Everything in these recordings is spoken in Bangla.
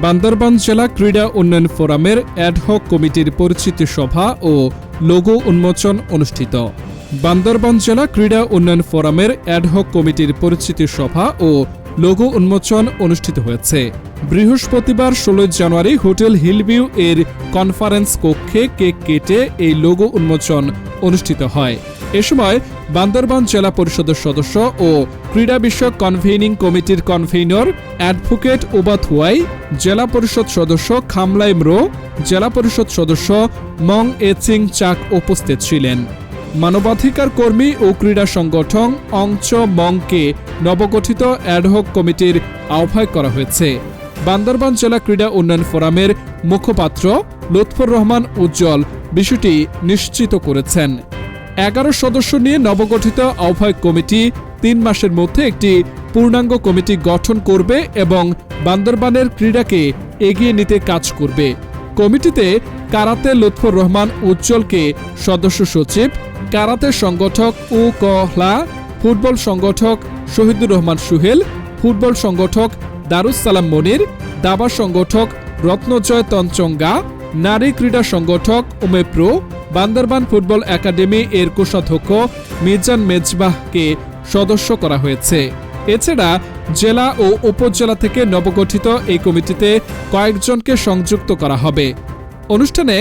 বান্দরবান জেলা ক্রীড়া উন্নয়ন ফোরামের অ্যাডহক কমিটির পরিচিতি সভা ও লোগো উন্মোচন অনুষ্ঠিত। বান্দরবান জেলা ক্রীড়া উন্নয়ন ফোরামের অ্যাডহক কমিটির পরিচিতি সভা ও লোগো উন্মোচন অনুষ্ঠিত হয়েছে। বৃহস্পতিবার ষোলোই জানুয়ারি হোটেল হিলভিউ এর কনফারেন্স কক্ষে কেক কেটে এই লোগো উন্মোচন অনুষ্ঠিত হয়। এ সময় বান্দরবান জেলা পরিষদের সদস্য ও ক্রীড়া বিষয়ক কনভেনিং কমিটির কনভেনর অ্যাডভোকেট ওবাত হুয়াই, জেলা পরিষদ সদস্য খামলাই ম্রো, জেলা পরিষদ সদস্য মং এচিং চাক উপস্থিত ছিলেন। মানবাধিকার কর্মী ও ক্রীড়া সংগঠন অংচ মংকে নবগঠিত অ্যাডহক কমিটির আহ্বায়ক করা হয়েছে। বান্দরবান জেলা ক্রীড়া উন্নয়ন ফোরামের মুখপাত্র লুৎফর রহমান উজ্জ্বল বিষয়টি নিশ্চিত করেছেন। এগারো সদস্য নিয়ে নবগঠিত আহ্বায়ক কমিটি তিন মাসের মধ্যে একটি পূর্ণাঙ্গ কমিটি গঠন করবে এবং বান্দরবানের ক্রীড়াকে এগিয়ে নিতে কাজ করবে। কমিটিতে কারাতে লুৎফর রহমান উজ্জ্বলকে সদস্য সচিব, কারাতে সংগঠক উ কহলা ফুটবল সংগঠক শহীদুর রহমান সুহেল, ফুটবল সংগঠক দারুসালাম মনির, দাবা সংগঠক রত্নজয় তঞ্চঙ্গা নারী ক্রীড়া সংগঠক উমেপ্রো বান্দরবান ফুটবল একাডেমি এর কোষাধ্যক্ষ মির্জান মেজবাহকে সদস্য করা হয়েছে। এছাড়া জেলা ও উপজেলা থেকে নবগঠিত এই কমিটিতে কয়েকজনকে সংযুক্ত করা হবে। অনুষ্ঠানে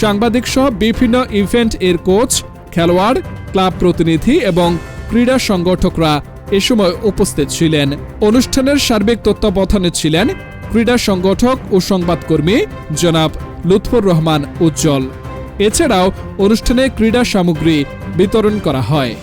সাংবাদিক সহ বিভিন্ন ইভেন্ট এর কোচ, খেলোয়াড়, ক্লাব প্রতিনিধি এবং ক্রীড়া সংগঠকরা এ সময় উপস্থিত ছিলেন। অনুষ্ঠানের সার্বিক তত্ত্বাবধানে ছিলেন ক্রীড়া সংগঠক ও সংবাদকর্মী জনাব লুৎফর রহমান উজ্জ্বল। এছাড়াও অনুষ্ঠানে ক্রীড়া সামগ্রী বিতরণ করা হয়।